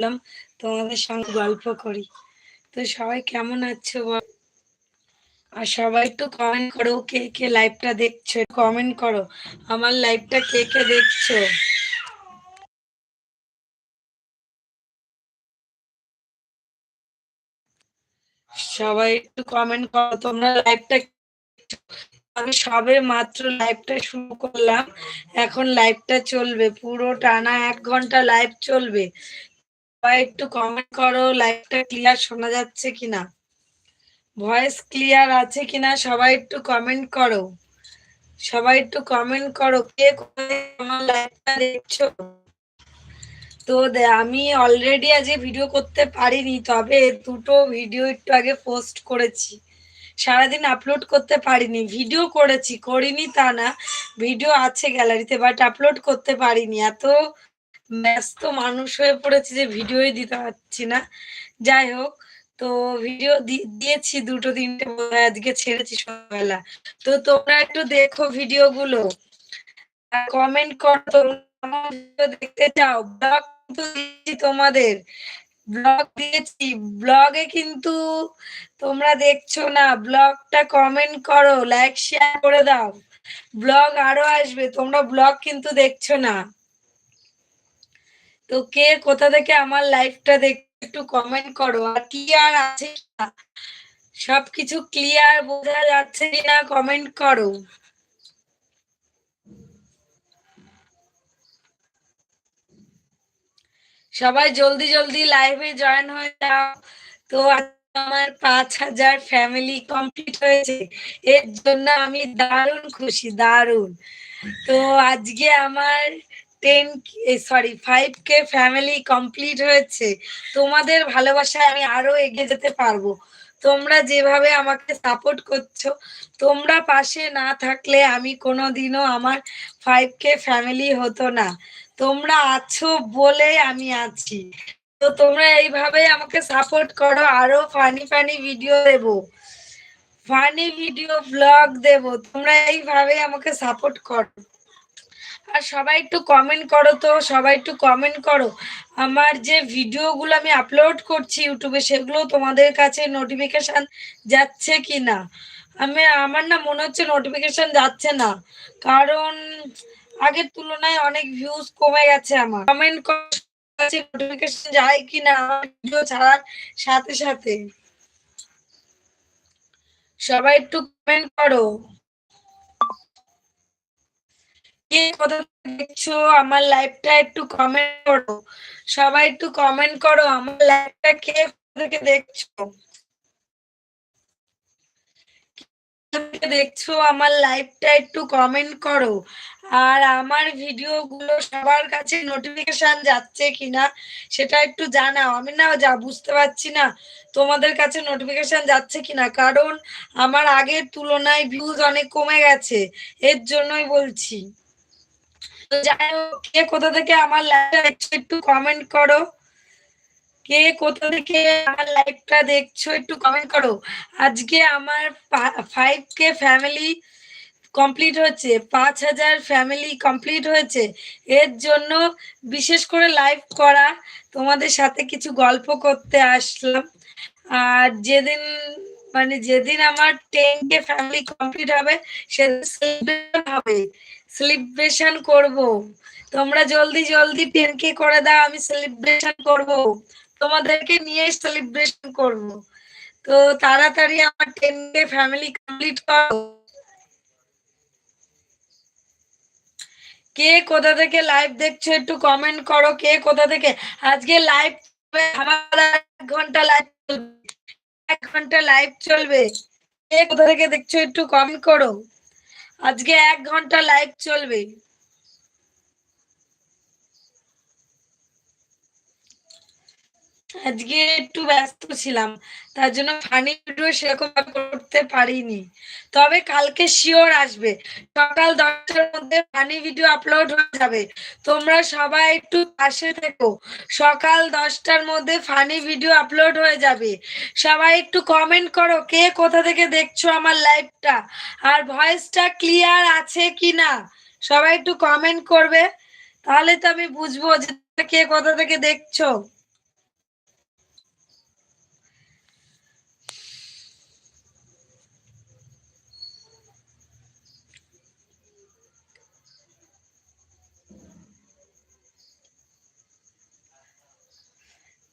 বললাম, তোমাদের সঙ্গে গল্প করি। তো সবাই কেমন আছো বল? আর সবাই একটু কমেন্ট করো, কে কে লাইভটা দেখছ কমেন্ট করো। আমার লাইভটা কে কে দেখছ? সবাই একটু কমেন্ট করো, তোমরা লাইভটা আমি সবে মাত্র লাইভটা শুরু করলাম। এখন লাইভটা চলবে, পুরো টানা এক ঘণ্টা লাইভ চলবে। সবাই একটু কমেন্ট করো লাইভটা ক্লিয়ার শোনা যাচ্ছে কিনা? ভয়েস ক্লিয়ার আছে কিনা? সবাই একটু কমেন্ট করো। সবাই একটু কমেন্ট করো, কে আমার লাইভটা দেখছ? তো আমি অলরেডি আজকে ভিডিও করতে পারিনি, তবে দুটো ভিডিও একটু আগে পোস্ট করেছি। সারাদিন আপলোড করতে পারিনি ভিডিও করেছি, করিনি তা না ভিডিও আছে গ্যালারিতে বাট আপলোড করতে পারিনি। এত ব্যস্ত মানুষ হয়ে পড়েছি যে ভিডিওই দিতে পারছি না। যাই হোক, তো ভিডিও দিয়েছি দুটো তিনটে আজকে ছেড়েছি সকালবেলা। তো তোমরা একটু দেখো ভিডিও গুলো কমেন্ট করো দেখতে চাও। ব্লগ দিয়েছি তোমাদের। ব্লগ দিয়েছি। ব্লগে কিন্তু তোমরা দেখছ না। ব্লগটা কমেন্ট করো লাইক শেয়ার করে দাও। ব্লগ আরও আসবে। তোমরা ব্লগ কিন্তু দেখছ না। তো কে কোথা থেকে আমার লাইফটা দেখ একটু কমেন্ট করো, আর ক্লিয়ার আছে সবকিছু ক্লিয়ার বোঝা যাচ্ছে কিনা কমেন্ট করো। সবাই জলদি জলদি লাইভে জয়েন হয়ে যাও। তো আমার পাঁচ হাজার ফ্যামিলি কমপ্লিট হয়েছে। এর জন্য আমি দারুণ খুশি, দারুণ। তো আজকে আমার টেন সরি ফাইভ কে ফ্যামিলি কমপ্লিট হয়েছে, তোমাদের ভালোবাসায় আমি আরও এগিয়ে যেতে পারব। তোমরা যেভাবে আমাকে সাপোর্ট করছ, তোমরা পাশে না থাকলে আমি কোনোদিনও আমার ফাইভ কে ফ্যামিলি হতো না। তোমরা আছো বলে আমি আছি। তো তোমরা এইভাবে আমাকে সাপোর্ট করো, আরও ফানি ফানি ভিডিও দেব। ফানি ভিডিও ব্লগ দেব। তোমরা এইভাবে আমাকে সাপোর্ট করো। আর সবাই একটু কমেন্ট করো তো, সবাই একটু কমেন্ট করো। আমার যে ভিডিওগুলো আমি আপলোড করছি ইউটিউবে সেগুলো তোমাদের কাছে নোটিফিকেশন যাচ্ছে কি না আমি, আমার না মনে হচ্ছে নোটিফিকেশন যাচ্ছে না। কারণ আগের তুলনায় অনেক ভিউজ কমে গেছে আমার। কমেন্ট কাছে নোটিফিকেশন যায় কি না ভিডিও ছাড়ার সাথে সাথে। সবাই একটু কমেন্ট করো। কে দেখছ, আমার লাইভটা একটু কমেন্ট করো। সবাই একটু কমেন্ট করো, আমার লাইভটা কে দেখছ? দেখছ, আমার লাইভটা একটু কমেন্ট করো। আর আমার ভিডিও গুলো সবার কাছে নোটিফিকেশন যাচ্ছে কিনা, সেটা একটু জানাও। আমি না যা, বুঝতে পারছি না তোমাদের কাছে নোটিফিকেশন যাচ্ছে কিনা, কারণ আমার আগের তুলনায় ভিউজ অনেক কমে গেছে। এর জন্যই বলছি। যাই হোক, কে কোথা থেকে আমার লাইভটা একটু কমেন্ট করো। কে কোথা থেকে আমার লাইভটা দেখছ একটু কমেন্ট করো। আজকে আমার ফাইভ কে ফ্যামিলি কমপ্লিট হচ্ছে, পাঁচ হাজার ফ্যামিলি কমপ্লিট হয়েছে। এর জন্য বিশেষ করে লাইভ করা, তোমাদের সাথে কিছু গল্প করতে আসলাম। আর যেদিন মানে যেদিন আমার টেন কে ফ্যামিলি কমপ্লিট হবে, সেদিন হবে। সেলিব্রেশন করব। তোমরা জলদি জলদি টেন কে করে দাও, আমি সেলিব্রেশন করব। তোমাদেরকে নিয়ে সেলিব্রেশন করব। তো তাড়াতাড়ি আমার টেন কে ফ্যামিলি কমপ্লিট করো। কে কোথা থেকে লাইভ দেখছ একটু কমেন্ট করো। কে কোথা থেকে? আজকে লাইভ এক ঘণ্টা লাইভ চলবে। এক ঘণ্টা লাইভ চলবে। কে কোথা থেকে দেখছ একটু কমেন্ট করো। আজকে এক ঘণ্টা লাইভ চলবে। আজকে একটু ব্যস্ত ছিলাম, তার জন্য ফানি ভিডিও সেরকম করতে পারিনি। তবে কালকে শিওর আসবে, সকাল দশটার মধ্যে ফানি ভিডিও আপলোড হয়ে যাবে। তোমরা সবাই একটু পাশে থেকো, সকাল দশটার মধ্যে ফানি ভিডিও আপলোড হয়ে যাবে। সবাই একটু কমেন্ট করো, কে কোথা থেকে দেখছ আমার লাইভটা আর ভয়েসটা ক্লিয়ার আছে কি না সবাই একটু কমেন্ট করবে, তাহলে তো আমি বুঝব যে কে কোথা থেকে দেখছ।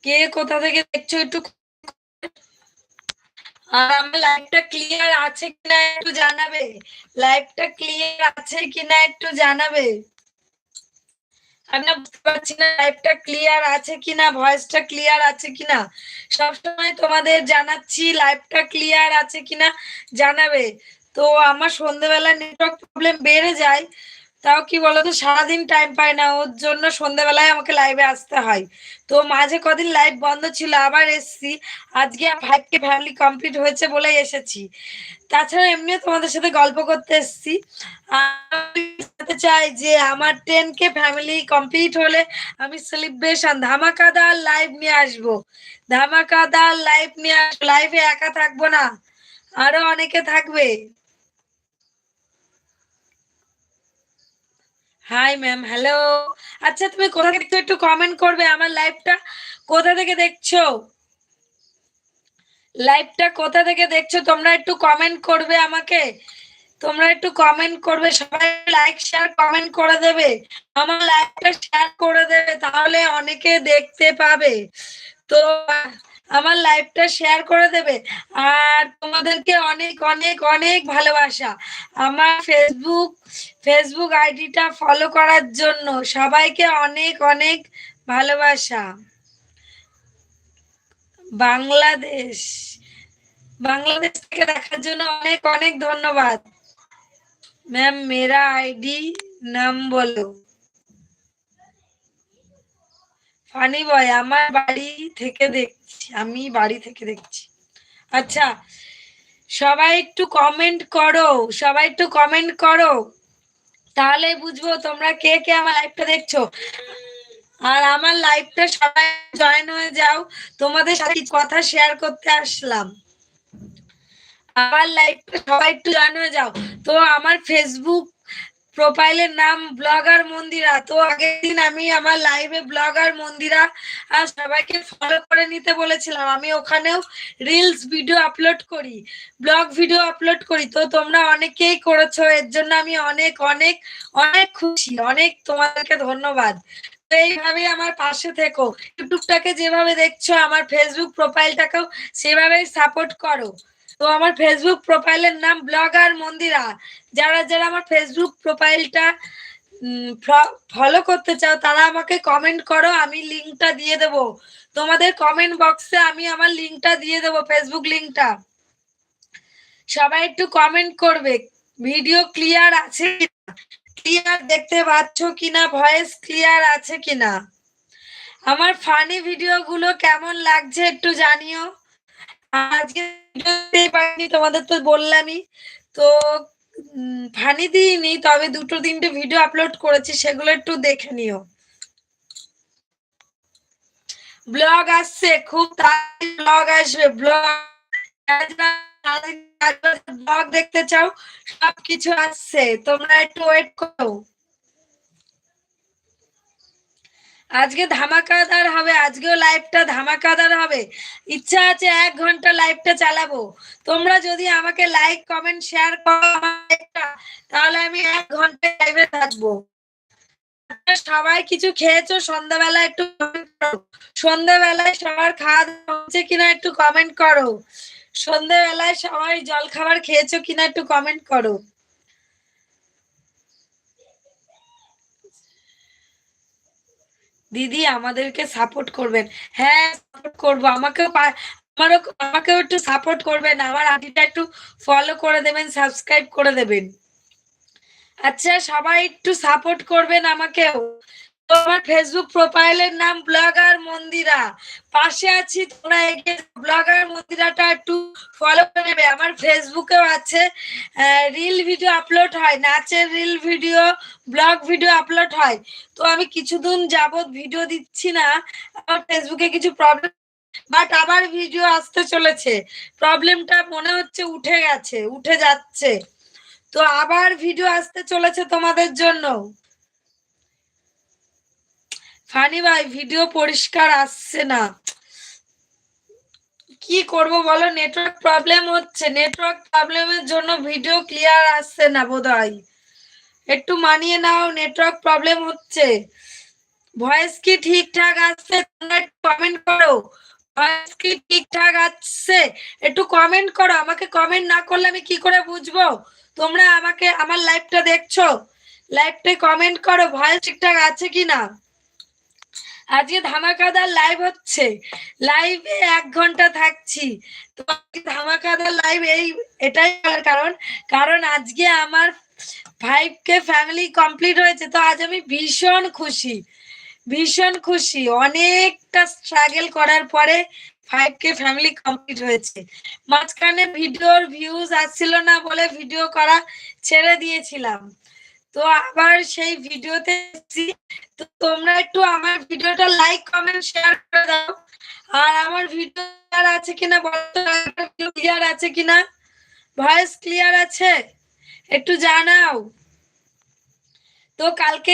কে কোথা থেকে দেখছ একটু আর আমার লাইভটা ক্লিয়ার আছে কিনা একটু জানাবে? লাইভটা ক্লিয়ার আছে কিনা একটু জানাবে? আমি না বুঝতে পারছি না লাইভটা ক্লিয়ার আছে কিনা ভয়েসটা ক্লিয়ার আছে কিনা। সবসময় তোমাদের জানাচ্ছি লাইভটা ক্লিয়ার আছে কিনা জানাবে। তো আমার সন্ধ্যেবেলা নেটওয়ার্ক প্রবলেম বেড়ে যায়। তাও কি বলতো, সারাদিন টাইম পায় না, ওর জন্য সন্ধ্যেবেলায় আমাকে লাইভে আসতে হয়। তো মাঝে কদিন লাইভ বন্ধ ছিল, আবার এসছি। আজকে ফাইভ কে ফ্যামিলি কমপ্লিট হয়েছে বলেই এসেছি। তাছাড়া এমনিও তোমাদের সাথে গল্প করতে এসছি। চাই যে, আমার টেন কে ফ্যামিলি কমপ্লিট হলে আমি সেলিব্রেশন ধামাকাদার লাইভ নিয়ে আসব। ধামাকাদার লাইভ নিয়ে আসব লাইভে একা থাকব না। আরও অনেকে থাকবে। হাই ম্যাম হ্যালো আচ্ছা তুমি কোথা থেকে একটু কমেন্ট করবে আমার লাইভটা কোথা থেকে দেখছ? লাইভটা কোথা থেকে দেখছ? তোমরা একটু কমেন্ট করবে আমাকে। তোমরা একটু কমেন্ট করবে, সবাই লাইক শেয়ার কমেন্ট করে দেবে। আমার লাইভটা শেয়ার করে দেবে, তাহলে অনেকে দেখতে পাবে। তো আমার লাইভটা শেয়ার করে দেবে। আর তোমাদেরকে অনেক অনেক অনেক ভালোবাসা। আমার ফেসবুক ফেসবুক আইডিটা ফলো করার জন্য সবাইকে অনেক অনেক ভালোবাসা। বাংলাদেশ বাংলাদেশ থেকে দেখার জন্য অনেক অনেক ধন্যবাদ। ম্যাম মেরা আইডি নাম বলো। ফানি বয় আমার বাড়ি থেকে দেখছি, আমি বাড়ি থেকে দেখছি। আচ্ছা সবাই একটু কমেন্ট করো, সবাই একটু কমেন্ট করো। তাহলে বুঝব তোমরা কে কে আমার লাইভটা দেখছ। আর আমার লাইভটা সবাই জয়েন হয়ে যাও, তোমাদের সাথে কথা শেয়ার করতে আসলাম। আমার লাইভটা সবাই একটু জয়েন হয়ে যাও। তো আমার ফেসবুক প্রোফাইলের নাম ব্লগার মন্দিরা। তো আগের দিন আমি আমার লাইভে ব্লগার মন্দিরা সবাইকে ফলো করে নিতে বলেছিলাম। আমি ওখানেও রিলস ভিডিও আপলোড করি ব্লগ ভিডিও আপলোড করি। তো তোমরা অনেকেই করেছ, এর জন্য আমি অনেক অনেক অনেক খুশি, অনেক তোমাদেরকে ধন্যবাদ। তো এইভাবেই আমার পাশে থেকো। ইউটিউবটাকে যেভাবে দেখছ, আমার ফেসবুক প্রোফাইলটাকেও সেভাবেই সাপোর্ট করো। তো আমার ফেসবুক প্রোফাইলের নাম ব্লগার মন্দিরা। যারা যারা আমার ফেসবুক প্রোফাইলটা ফলো করতে চাও, তারা আমাকে কমেন্ট করো, আমি লিঙ্কটা দিয়ে দেব। তোমাদের কমেন্ট বক্সে আমি আমার লিঙ্কটা দিয়ে দেব ফেসবুক লিঙ্কটা সবাই একটু কমেন্ট করবে ভিডিও ক্লিয়ার আছে ক্লিয়ার দেখতে পাচ্ছ কিনা? ভয়েস ক্লিয়ার আছে কিনা? আমার ফানি ভিডিওগুলো কেমন লাগছে একটু জানিও। আজকে পারিনি, তোমাদের তো বললামই। তো ফানি দিইনি, তবে দুটো তিনটে ভিডিও আপলোড করেছি, সেগুলো একটু দেখে নিও। ব্লগ আসছে, খুব তাড়াতাড়ি ব্লগ আসবে ব্লগ ব্লগ দেখতে চাও, সবকিছু আসছে, তোমরা একটু ওয়েট করো। আজকে ধামাকাদার হবে, আজকেও লাইভটা ধামাকাদার হবে। ইচ্ছা আছে এক ঘণ্টা লাইভটা চালাবো। তোমরা যদি আমাকে লাইক কমেন্ট শেয়ার করো তাহলে আমি এক ঘণ্টা লাইভে থাকব। সবাই কিছু খেয়েছো? সন্ধ্যাবেলা একটু সন্ধ্যাবেলায় সবার খাওয়া দাওয়া হচ্ছে কিনা একটু কমেন্ট করো। সন্ধ্যাবেলায় সবাই জল খাবার খেয়েছো কিনা একটু কমেন্ট করো। দিদি আমাদেরকে সাপোর্ট করবেন। হ্যাঁ সাপোর্ট করব। আমাকেও আমারও আমাকেও একটু সাপোর্ট করবেন। আমার আইডিটা একটু ফলো করে দেবেন সাবস্ক্রাইব করে দেবেন। আচ্ছা সবাই একটু সাপোর্ট করবেন আমাকেও। তোমার ফেসবুক প্রোফাইলের নাম ব্লগার মন্দিরা পাশে আছি তোমরা এগিয়ে ব্লগার মন্দিরাটা একটু ফলো করে নেবে। আমার ফেসবুকেও আছে রিল ভিডিও আপলোড হয়, নাচের reel video vlog video upload হয়। তো আমি কিছুদিন যাবত ভিডিও দিচ্ছি না, আমার ফেসবুকে কিছু প্রবলেম বাট আবার ভিডিও আসতে চলেছে। প্রবলেমটা মনে হচ্ছে উঠে গেছে, উঠে যাচ্ছে। তো আবার ভিডিও আসতে চলেছে তোমাদের জন্য। ফানি ভাই ভিডিও পরিষ্কার আসছে না। কি করব বলো? নেটওয়ার্ক প্রবলেম হচ্ছে। নেটওয়ার্ক প্রবলেমের জন্য ভিডিও ক্লিয়ার আসছে না বোধহয়। একটু মানিয়ে নাও নেটওয়ার্ক প্রবলেম হচ্ছে। ভয়েস কি ঠিকঠাক আসছে? তোমরা একটু কমেন্ট করো। ভয়েস কি ঠিকঠাক আসছে? একটু কমেন্ট করো। আমাকে কমেন্ট না করলে আমি কি করে বুঝব? তোমরা আমাকে, আমার লাইভটা দেখছ? লাইভটা কমেন্ট করো ভয়েস ঠিকঠাক আছে কি না আজকে ধামাকাদার লাইভ হচ্ছে। লাইভে এক ঘণ্টা থাকছি। তো ধামাকাদার লাইভ এই, এটাই কারণ। কারণ আজকে আমার ফাইভ কে ফ্যামিলি কমপ্লিট হয়েছে, তো আজ আমি ভীষণ খুশি। ভীষণ খুশি। অনেকটা স্ট্রাগল করার পরে ফাইভ কে ফ্যামিলি কমপ্লিট হয়েছে। মাঝখানে ভিডিওর ভিউজ আসছিল না বলে ভিডিও করা ছেড়ে দিয়েছিলাম। তো আবার সেই ভিডিওতে তো তোমরা একটু আমার ভিডিওটা লাইক কমেন্ট শেয়ার করে দাও। আর আমার ভিডিও ক্লিয়ার আছে কিনা বলো ক্লিয়ার আছে কিনা? ভয়েস ক্লিয়ার আছে? একটু জানাও। তো কালকে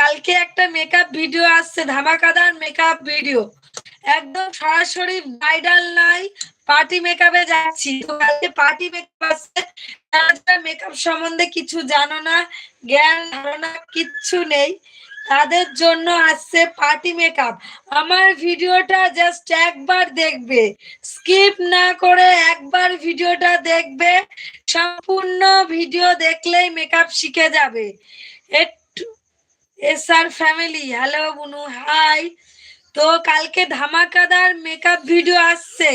কালকে একটা মেকআপ ভিডিও আসছে, ধামাকাদার মেকআপ ভিডিও একদম সরাসরি ব্রাইডাল নাই পার্টি মেকআপে যাচ্ছি। তো কালকে পার্টি মেকআপ আসছে মেকআপ সম্বন্ধে কিছু জানো না, জ্ঞান ধারণা কিচ্ছু নেই। তাদের জন্য আসছে পার্টি মেকআপ আমার ভিডিওটা জাস্ট একবার দেখবে। স্কিপ না করে একবার ভিডিওটা দেখবে। সম্পূর্ণ ভিডিও দেখলেই মেকআপ শিখে যাবে। একটু, এস আর ফ্যামিলি হ্যালো বুনু হাই তো কালকে ধামাকাদার মেকআপ ভিডিও আসছে।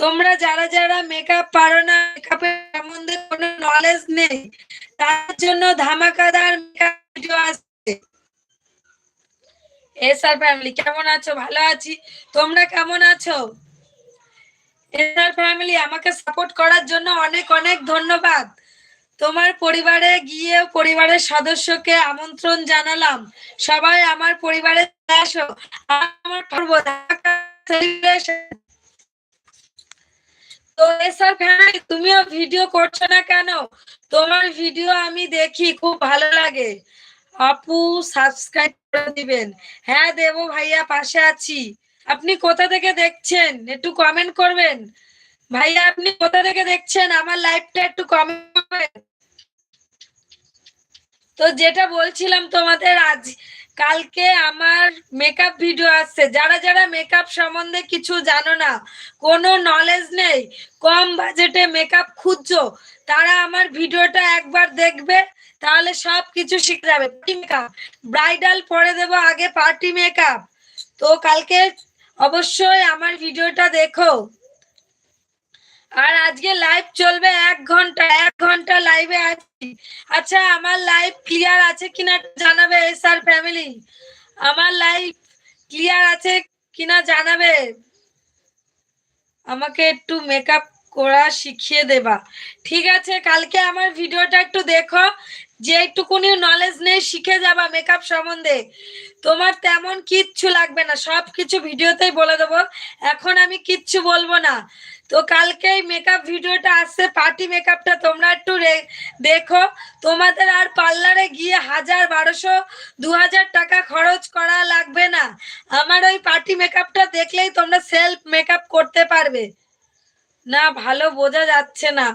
তোমরা যারা যারা মেকআপ পারো না মেকআপের সম্বন্ধে কোনো নলেজ নেই, তার জন্য ধামাকাদার মেকআপ ভিডিও আসছে। এস আর ফ্যামিলি কেমন আছো? ভালো আছি। তোমরা কেমন আছো? এস আর ফ্যামিলি আমাকে সাপোর্ট করার জন্য অনেক অনেক ধন্যবাদ। তোমার পরিবারে গিয়ে পরিবারের সদস্যকে আমন্ত্রণ জানালাম। সবাই আমার পরিবারে চলে আসো। আমার celebration। তো স্যার ফ্যামিলি তুমিও ভিডিও করছ না কেন? তোমার ভিডিও আমি দেখি, খুব ভালো লাগে। আপু সাবস্ক্রাইব করে দিবেন। হ্যাঁ দেব ভাইয়া, পাশে আছি। আপনি কোথা থেকে দেখছেন? একটু কমেন্ট করবেন। ভাইয়া, আপনি কোথা থেকে দেখছেন? আমার লাইভটা একটু কমেন্ট করবেন। তো যেটা বলছিলাম তোমাদের আজ কালকে আমার মেকআপ ভিডিও আসছে। যারা যারা মেকআপ সম্বন্ধে কিছু জানো না, কোনো নলেজ নেই, কম বাজেটে মেকআপ খুঁজছো, তারা আমার ভিডিওটা একবার দেখবে, তাহলে সব কিছু শিখে যাবে। মেকআপ ব্রাইডাল পরে দেবো আগে পার্টি মেকআপ তো কালকে অবশ্যই আমার ভিডিওটা দেখো। আর আজকে লাইভ চলবে এক ঘণ্টা এক ঘণ্টা লাইভে আছি। আচ্ছা আমার লাইভ ক্লিয়ার আছে কিনা জানাবে স্যার ফ্যামিলি আমার লাইভ ক্লিয়ার আছে কিনা জানাবে? আমাকে একটু মেকআপ করা শিখিয়ে দেবা। ঠিক আছে, কালকে আমার ভিডিওটা একটু দেখো, যে একটুকুনি নলেজ নেই শিখে যাবা মেকআপ সম্বন্ধে। তোমার তেমন কিচ্ছু লাগবে না সব কিছু ভিডিওতেই বলে দেবো। এখন আমি কিচ্ছু বলব না। তো কালকে মেকআপ ভিডিওটা আসছে পার্টি মেকআপটা তোমরা একটু দেখো। তোমাদের আর পার্লারে গিয়ে হাজার বারোশো দু হাজার টাকা খরচ করা লাগবে না। আমার ওই পার্টি মেকআপটা দেখলেই তোমরা সেলফ মেকআপ করতে পারবে। না, ভালো বোঝা যাচ্ছে না।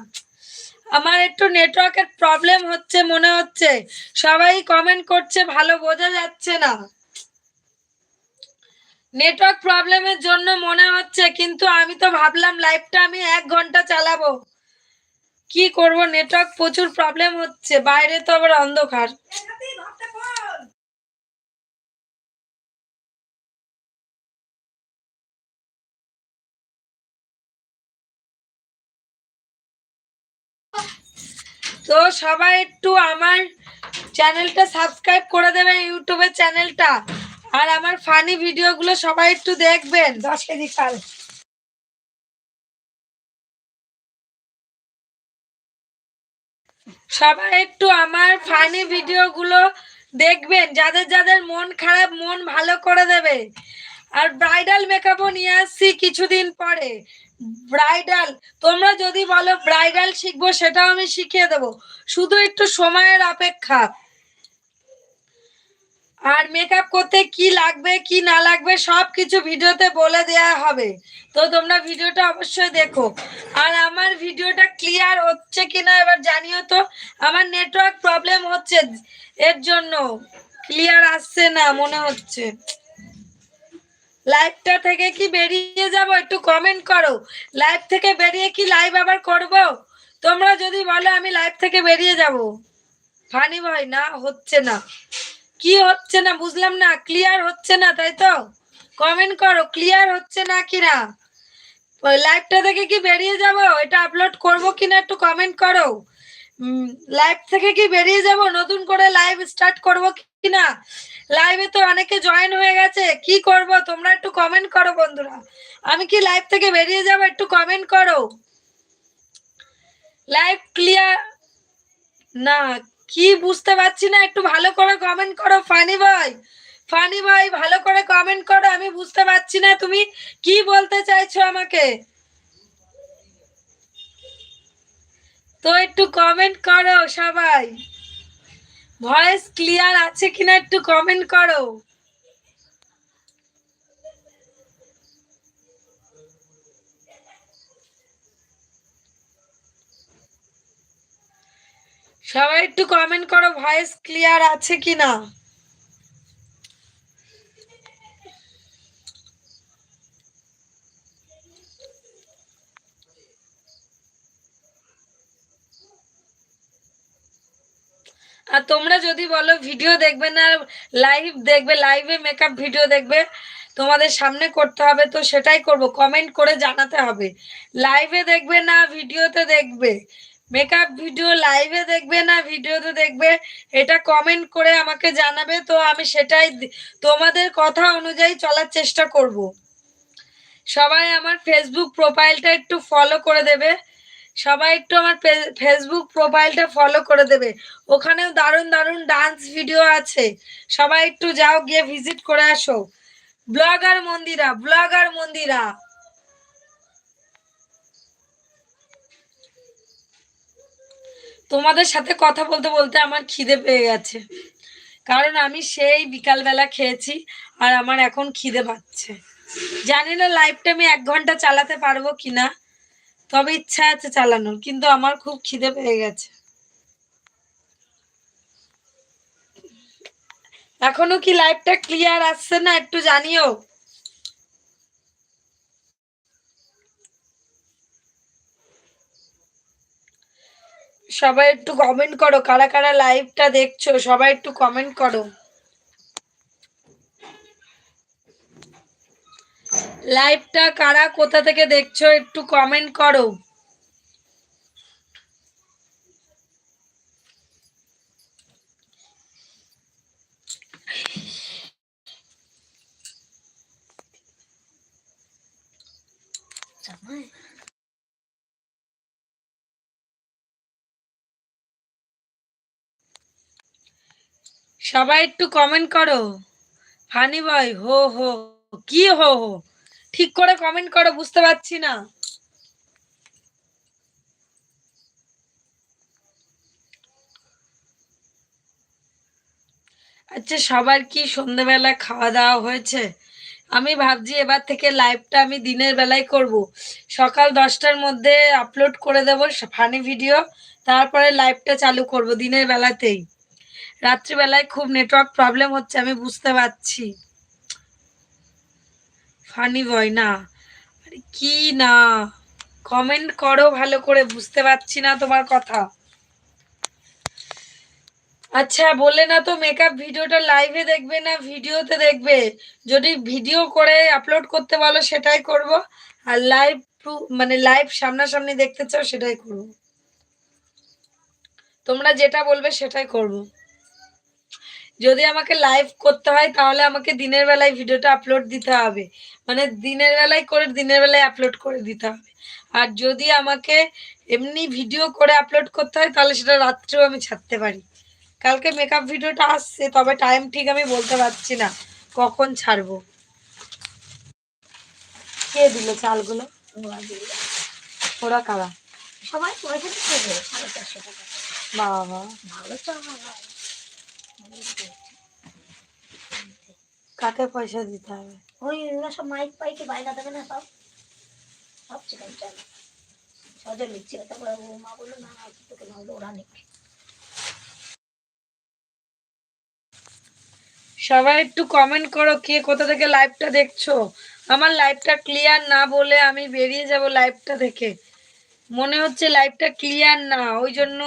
আমার একটু নেটওয়ার্কের প্রবলেম হচ্ছে, মনে হচ্ছে। সবাই কমেন্ট করছে, ভালো বোঝা যাচ্ছে না। নেটওয়ার্ক প্রবলেমের জন্য মনে হচ্ছে, কিন্তু আমি তো ভাবলাম লাইভটা আমি এক ঘণ্টা চালাবো। কি করব? নেটওয়ার্ক প্রচুর প্রবলেম হচ্ছে, বাইরে তো আবার অন্ধকার। তো সবাই একটু আমার চ্যানেলটা সাবস্ক্রাইব করে দেবে ইউটিউবের চ্যানেলটা। আর আমার ফানি ভিডিওগুলো সবাই একটু দেখবেন, দশ কেজি কাল সবাই একটু আমার ফানি ভিডিওগুলো দেখবেন, যাদের যাদের মন খারাপ, মন ভালো করে দেবে। আর ব্রাইডাল মেকআপও নিয়ে আসছি কিছুদিন পরে। ব্রাইডাল, তোমরা যদি বলো ব্রাইডাল শিখব, সেটাও আমি শিখিয়ে দেবো। শুধু একটু সময়ের অপেক্ষা। আর মেকআপ করতে কি লাগবে, কি না লাগবে সব কিছু ভিডিওতে বলে দেয়া হবে। তো তোমরা ভিডিওটা অবশ্যই দেখো। আর আমার ভিডিওটা ক্লিয়ার হচ্ছে কিনা এবার জানিও তো। আমার নেটওয়ার্ক প্রবলেম হচ্ছে, এর জন্য। ক্লিয়ার আসছে না, মনে হচ্ছে। লাইভটা থেকে কি বেরিয়ে যাব একটু কমেন্ট করো। লাইভ থেকে বেরিয়ে কি লাইভ আবার করব? তোমরা যদি বলো আমি লাইভ থেকে বেরিয়ে যাব। ফানি ভাই না, হচ্ছে না। কি হচ্ছে না, বুঝলাম না ক্লিয়ার হচ্ছে না, তাই তো? কমেন্ট করো ক্লিয়ার হচ্ছে না কি না? ওই লাইভটা থেকে কি বেরিয়ে যাব? এটা আপলোড করব কিনা একটু কমেন্ট করো। লাইভ থেকে কি বেরিয়ে যাব? নতুন করে লাইভ স্টার্ট করব কিনা লাইভে তো অনেকে জয়েন হয়ে গেছে। কি করব? তোমরা একটু কমেন্ট করো বন্ধুরা। আমি কি লাইভ থেকে বেরিয়ে যাব? একটু কমেন্ট করো। লাইভ ক্লিয়ার না, কি বুঝতে পারছি না? একটু ভালো করে কমেন্ট করো ফানি ভাই ফানি ভাই ভালো করে কমেন্ট করো, আমি বুঝতে পারছি না। তুমি কি বলতে চাইছো আমাকে? তো একটু কমেন্ট করো সবাই। ভয়েস ক্লিয়ার আছে কিনা একটু কমেন্ট করো। সবাই একটু কমেন্ট করো ভয়েস ক্লিয়ার আছে কিনা? আর তোমরা যদি বলো ভিডিও দেখবে না লাইভ দেখবে লাইভে মেকআপ ভিডিও দেখবে, তোমাদের সামনে করতে হবে, তো সেটাই করব। কমেন্ট করে জানাতে হবে। লাইভে দেখবে না ভিডিওতে দেখবে। মেকআপ ভিডিও লাইভে দেখবে না ভিডিওতে দেখবে। এটা কমেন্ট করে আমাকে জানাবে, তো আমি সেটাই তোমাদের কথা অনুযায়ী চলার চেষ্টা করব। সবাই আমার ফেসবুক প্রোফাইলটা একটু ফলো করে দেবে। সবাই একটু আমার ফেসবুক প্রোফাইলটা ফলো করে দেবে। ওখানেও দারুণ দারুণ ডান্স ভিডিও আছে। সবাই একটু যাও, গিয়ে ভিজিট করে আসো। Vlogger Mandira vlogger Mandira. তোমাদের সাথে কথা বলতে বলতে আমার খিদে পেয়ে গেছে। কারণ আমি সেই বিকালবেলা খেয়েছি আর আমার এখন খিদে পাচ্ছে। জানি না লাইভটা আমি এক ঘণ্টা চালাতে পারব কিনা। তবে ইচ্ছা আছে চালানোর, কিন্তু আমার খুব খিদে পেয়ে গেছে। এখনও কি লাইভটা ক্লিয়ার আসছে না একটু জানিও? সবাই একটু কমেন্ট করো, কারা কারা লাইভটা দেখছ? সবাই একটু কমেন্ট করো। লাইভটা কারা কোথা থেকে দেখছ একটু কমেন্ট করো। সবাই একটু কমেন্ট করো। ফানি বয়, হো হো, কি হো হো? ঠিক করে কমেন্ট করো, বুঝতে পারছি না। আচ্ছা সবার কি সন্ধ্যেবেলা খাওয়া দাওয়া হয়েছে? আমি ভাবছি এবার থেকে লাইভটা আমি দিনের বেলায় করব। সকাল দশটার মধ্যে আপলোড করে দেবো ফানি ভিডিও তারপরে লাইভটা চালু করব দিনের বেলাতেই। রাত্রিবেলায় খুব নেটওয়ার্ক প্রবলেম হচ্ছে, আমি বুঝতে পারছি। ফানি বয় না। কি না? কমেন্ট করো, ভালো করে বুঝতে পারছি না তোমার কথা। আচ্ছা বলে না তো মেকআপ ভিডিওটা লাইভে দেখবে না ভিডিওতে দেখবে। যদি ভিডিও করে আপলোড করতে বলো, সেটাই করব। আর লাইভ মানে লাইভ সামনাসামনি দেখতে চাও, সেটাই করব। তোমরা যেটা বলবে, সেটাই করব। যদি আমাকে লাইভ করতে হয়, তাহলে আমাকে দিনের বেলায় ভিডিওটা আপলোড দিতে হবে। মানে দিনের বেলায় করে দিনের বেলায় আপলোড করে দিতে হবে। আর যদি আমাকে এমনি ভিডিও করে আপলোড করতে হয় তাহলে সেটা রাত্রেও আমি ছাড়তে পারি। কালকে মেকআপ ভিডিওটা আসছে তবে টাইম ঠিক আমি বলতে পারছি না। কখন ছাড়বো? কে দিল চালগুলো? ওরা। কারা? সবাই পয়সা দিতে সাড়ে চারশো টাকা। বাবা। ভালো চাল কাকে পয়সা দিতে হবে? ওই সব মাইক পাইকে দেবে না সব? সব চিকেন চাল তারপরে ও মা বলল, না না তোকে না ওরা সবাই একটু কমেন্ট করো, কে কোথা থেকে লাইভটা দেখছ? আমার লাইভটা ক্লিয়ার না বলে আমি বেরিয়ে যাব লাইভটা থেকে মনে হচ্ছে লাইভটা ক্লিয়ার না, ওই জন্য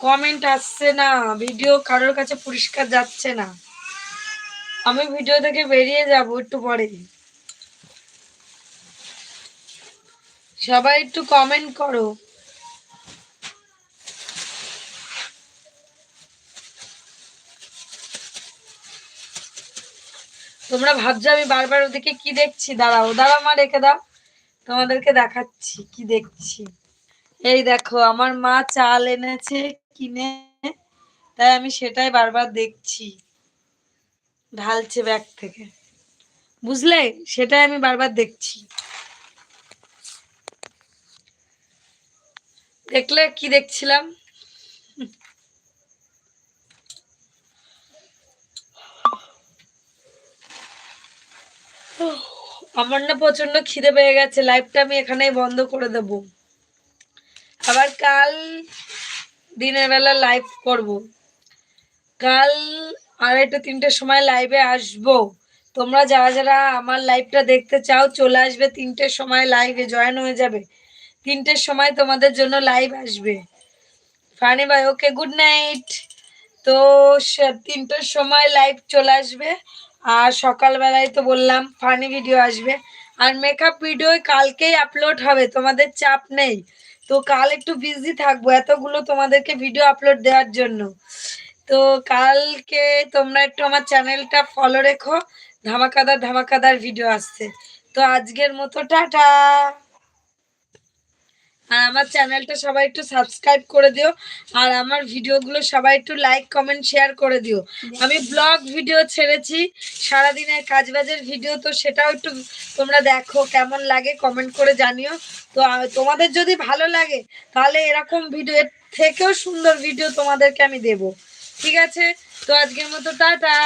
কমেন্ট আসছে না ভিডিও কারোর কাছে পরিষ্কার যাচ্ছে না। আমি ভিডিও থেকে বেরিয়ে যাব একটু পরে। সবাই একটু কমেন্ট করো। তোমরা ভাবছ আমি বারবার ওদিকে কি দেখছি? দাঁড়াও দাঁড়াও মা, রেখে দাও। তোমাদেরকে দেখাচ্ছি, কি দেখছি। এই দেখো, আমার মা চাল এনেছে, কিনে। তাই আমি সেটাই বারবার দেখছি। ঢালছে ব্যাগ থেকে। বুঝলে? সেটাই আমি বারবার দেখছি। দেখলে কি দেখছিলাম? আমার না প্রচণ্ড খিদে পেয়ে গেছে। লাইভটা আমি এখানেই বন্ধ করে দেব। আবার কাল দিনের বেলা লাইভ করব। কাল আড়াইটা তিনটের সময় লাইভে আসব। তোমরা যারা যারা আমার লাইভটা দেখতে চাও, চলে আসবে তিনটের সময় লাইভে জয়েন হয়ে যাবে। তিনটের সময় তোমাদের জন্য লাইভ আসবে। ফানি ভাই ওকে গুড নাইট তো তিনটের সময় লাইভ চলে আসবে। আর সকালবেলায় তো বললাম ফানি ভিডিও আসবে। আর মেকআপ ভিডিও কালকেই আপলোড হবে, তোমাদের চাপ নেই। তো কাল একটু বিজি থাকব, এতগুলো তোমাদেরকে ভিডিও আপলোড দেওয়ার জন্য। তো কালকে তোমরা একটু আমার চ্যানেলটা ফলো রেখো। ধামাকাদার ধামাকাদার ভিডিও আসছে। তো আজকের মতো টাটা। আর আমার চ্যানেলটা সবাই একটু সাবস্ক্রাইব করে দিও। আর আমার ভিডিওগুলো সবাই একটু লাইক কমেন্ট শেয়ার করে দিও। আমি ব্লগ ভিডিও ছেড়েছি। সারাদিনের কাজবাজের ভিডিও তো সেটাও একটু তোমরা দেখো, কেমন লাগে কমেন্ট করে জানিও। তো তোমাদের যদি ভালো লাগে, তাহলে এরকম ভিডিও থেকেও সুন্দর ভিডিও তোমাদেরকে আমি দেব। ঠিক আছে? তো আজকের মতো টাটা।